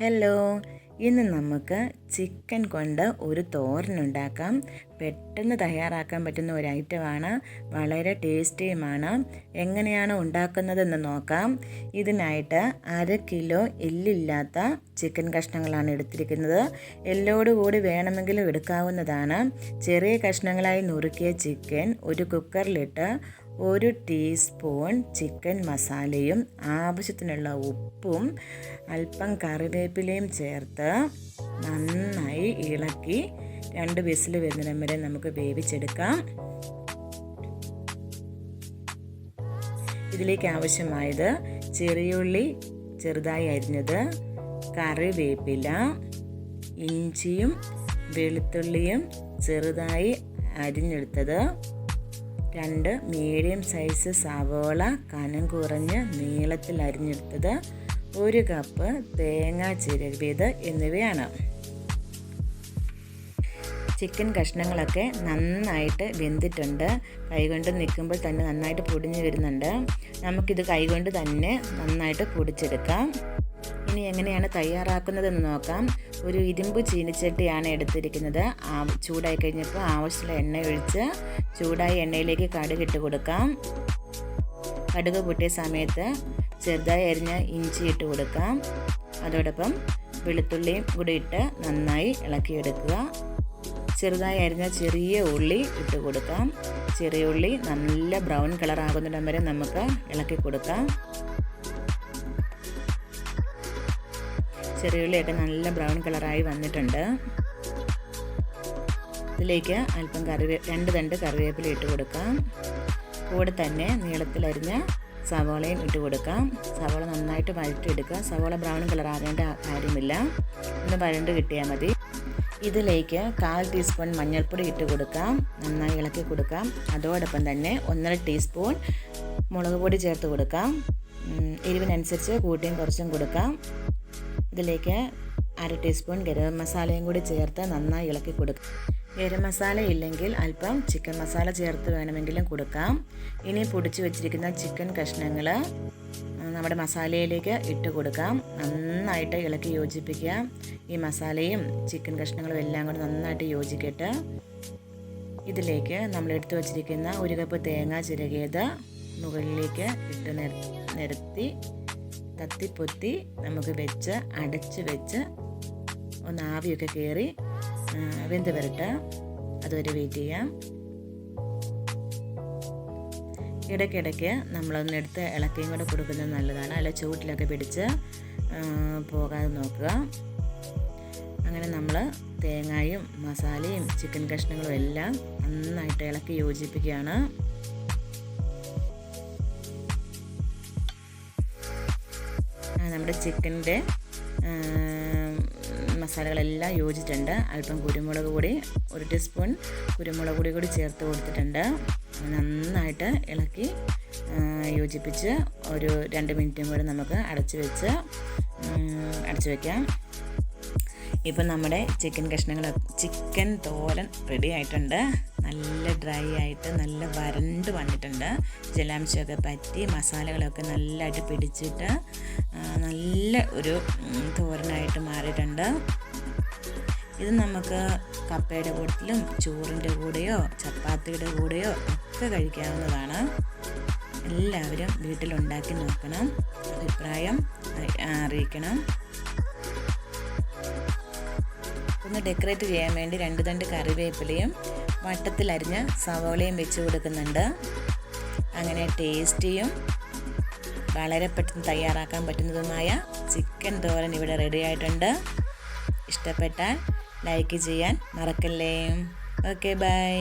Hello ഇന്ന് നമുക്ക് chicken കൊണ്ട് ഒരു തോരനുണ്ടാക്കാം. പെട്ടെന്ന് തയ്യാറാക്കാൻ പറ്റുന്ന ഒരു ഐറ്റമാണ്. വളരെ ടേസ്റ്റിയുമാണ്. എങ്ങനെയാണ് ഉണ്ടാക്കുന്നതെന്ന് നോക്കാം. ഇതിനായിട്ട് അര കിലോ എല്ലില്ലാത്ത ചിക്കൻ കഷ്ണങ്ങളാണ് എടുത്തിരിക്കുന്നത്. എല്ലോടുകൂടി വേണമെങ്കിലും എടുക്കാവുന്നതാണ്. ചെറിയ കഷ്ണങ്ങളായി നുറുക്കിയ ചിക്കൻ ഒരു കുക്കറിലിട്ട് ഒരു ടീസ്പൂൺ ചിക്കൻ മസാലയും ആവശ്യത്തിനുള്ള ഉപ്പും അല്പം കറിവേപ്പിലയും ചേർത്ത് നന്നായി ഇളക്കി രണ്ട് വിസിൽ വരുന്നിടം വരെ നമുക്ക് വേവിച്ചെടുക്കാം. ഇതിലേക്ക് ആവശ്യമായത് ചെറിയുള്ളി ചെറുതായി അരിഞ്ഞത് കറിവേപ്പില ഇഞ്ചിയും വെളുത്തുള്ളിയും ചെറുതായി അരിഞ്ഞെടുത്തത് രണ്ട് മീഡിയം സൈസ് സവോള കനം കുറഞ്ഞ് നീളത്തിൽ അരിഞ്ഞെടുത്തത് ഒരു കപ്പ് തേങ്ങ ചിരവിയത് എന്നിവയാണ്. ചിക്കൻ കഷ്ണങ്ങളൊക്കെ നന്നായിട്ട് വെന്തിട്ടുണ്ട്. കൈകൊണ്ട് നിൽക്കുമ്പോൾ തന്നെ നന്നായിട്ട് പൊടിഞ്ഞു വരുന്നുണ്ട്. നമുക്കിത് കൈകൊണ്ട് തന്നെ നന്നായിട്ട് പൊടിച്ചെടുക്കാം. ഇനി എങ്ങനെയാണ് തയ്യാറാക്കുന്നതെന്ന് നോക്കാം. ഒരു ഇരുമ്പ് ചീനിച്ചട്ടിയാണ് എടുത്തിരിക്കുന്നത്. ചൂടായി കഴിഞ്ഞപ്പോൾ ആവശ്യമുള്ള എണ്ണ ഒഴിച്ച് ചൂടായ എണ്ണയിലേക്ക് കടുക് ഇട്ട് കൊടുക്കാം. കടുക് പൊട്ടിയ സമയത്ത് ചെറുതായി അരിഞ്ഞ ഇഞ്ചി ഇട്ട് കൊടുക്കാം. അതോടൊപ്പം വെളുത്തുള്ളിയും കൂടി ഇട്ട് നന്നായി ഇളക്കിയെടുക്കുക. ചെറുതായി അരിഞ്ഞ ചെറിയ ഉള്ളി ഇട്ട് കൊടുക്കാം. ചെറിയ ഉള്ളി നല്ല ബ്രൗൺ കളർ ആകുന്നിടം വരെ നമുക്ക് ഇളക്കി കൊടുക്കാം. ചെറിയുള്ളിയൊക്കെ നല്ല ബ്രൗൺ കളറായി വന്നിട്ടുണ്ട്. ഇതിലേക്ക് അല്പം കറിവേ രണ്ട് തണ്ട് കറിവേപ്പില ഇട്ട് കൊടുക്കാം. കൂടെ തന്നെ നീളത്തിലരിഞ്ഞ സവോളയും ഇട്ട് കൊടുക്കാം. സവോള നന്നായിട്ട് വഴറ്റിയെടുക്കുക. സവോള ബ്രൗൺ കളർ ആകേണ്ട കാര്യമില്ല. ഒന്ന് വരണ്ട് കിട്ടിയാൽ മതി. ഇതിലേക്ക് കാൽ ടീസ്പൂൺ മഞ്ഞൾപ്പൊടി ഇട്ട് കൊടുക്കാം. നന്നായി ഇളക്കി കൊടുക്കാം. അതോടൊപ്പം തന്നെ ഒന്നര ടീസ്പൂൺ മുളക് പൊടി ചേർത്ത് കൊടുക്കാം. എരിവിനനുസരിച്ച് കൂട്ടിയും കുറച്ചും കൊടുക്കാം. ഇതിലേക്ക് അര ടീസ്പൂൺ ഗരം മസാലയും കൂടി ചേർത്ത് നന്നായി ഇളക്കി കൊടുക്കുക ഗരം മസാല ഇല്ലെങ്കിൽ അല്പം ചിക്കൻ മസാല ചേർത്ത് വേണമെങ്കിലും കൊടുക്കാം. ഇനി പൊടിച്ച് വെച്ചിരിക്കുന്ന ചിക്കൻ കഷ്ണങ്ങൾ നമ്മുടെ മസാലയിലേക്ക് ഇട്ട് കൊടുക്കാം. നന്നായിട്ട് ഇളക്കി യോജിപ്പിക്കുക. ഈ മസാലയും ചിക്കൻ കഷ്ണങ്ങളും എല്ലാം കൂടി നന്നായിട്ട് യോജിക്കട്ടെ. ഇതിലേക്ക് നമ്മൾ എടുത്തു വച്ചിരിക്കുന്ന ഒരു കപ്പ് തേങ്ങ ചിരകിയത് മുകളിലേക്ക് ഇട്ട് നിരത്തി തത്തിപ്പൊത്തി നമുക്ക് വെച്ച് അടച്ച് വെച്ച് ഒന്ന് ആവിയൊക്കെ കയറി വെന്ത് വരട്ടെ. അതുവരെ വെയിറ്റ് ചെയ്യാം. ഇടയ്ക്കിടയ്ക്ക് നമ്മളൊന്ന് എടുത്ത് ഇളക്കിയും കൂടെ കൊടുക്കുന്നത് നല്ലതാണ്. അല്ല ചൂട്ടിലൊക്കെ പിടിച്ച് പോകാതെ നോക്കുക. അങ്ങനെ നമ്മൾ തേങ്ങായും മസാലയും ചിക്കൻ കഷ്ണങ്ങളും എല്ലാം നന്നായിട്ട് ഇളക്കി യോജിപ്പിക്കുകയാണ്. നമ്മുടെ ചിക്കന്റെ മസാലകളെല്ലാം യോജിച്ചിട്ടുണ്ട്. അല്പം കുരുമുളക് പൊടി ഒരു ടീസ്പൂൺ കുരുമുളക് പൊടി കൂടി ചേർത്ത് കൊടുത്തിട്ടുണ്ട്. നന്നായിട്ട് ഇളക്കി യോജിപ്പിച്ച് ഒരു രണ്ട് മിനിറ്റും കൂടി നമുക്ക് അടച്ച് വെച്ച് അടച്ച് വയ്ക്കാം ഇപ്പം നമ്മുടെ ചിക്കൻ കഷ്ണങ്ങൾ ചിക്കൻ തോരൻ റെഡി ആയിട്ടുണ്ട്. നല്ല ഡ്രൈ ആയിട്ട് നല്ല വരണ്ട് വന്നിട്ടുണ്ട്. ജലാംശമൊക്കെ പറ്റി മസാലകളൊക്കെ നല്ലതായിട്ട് പിടിച്ചിട്ട് നല്ല ഒരു തോരനായിട്ട് മാറിയിട്ടുണ്ട്. ഇത് നമുക്ക് കപ്പയുടെ കൂട്ടത്തിലും ചോറിന്റെ കൂടെയോ ചപ്പാത്തിയുടെ കൂടെയോ ഒക്കെ കഴിക്കാവുന്നതാണ്. എല്ലാവരും വീട്ടിലുണ്ടാക്കി നോക്കണം. അഭിപ്രായം അറിയിക്കണം. ഒന്ന് ഡെക്കറേറ്റ് ചെയ്യാൻ വേണ്ടി രണ്ട് തണ്ട് കറിവേപ്പിലയും വട്ടത്തിലരിഞ്ഞ സവോളയും വെച്ച് കൊടുക്കുന്നുണ്ട്. അങ്ങനെ ടേസ്റ്റിയും വളരെ പെട്ടെന്ന് തയ്യാറാക്കാൻ പറ്റുന്നതുമായ ചിക്കൻ തോരൻ ഇവിടെ റെഡി ആയിട്ടുണ്ട്. ഇഷ്ടപ്പെട്ടാൽ ലൈക്ക് ചെയ്യാൻ മറക്കല്ലേ. Okay bye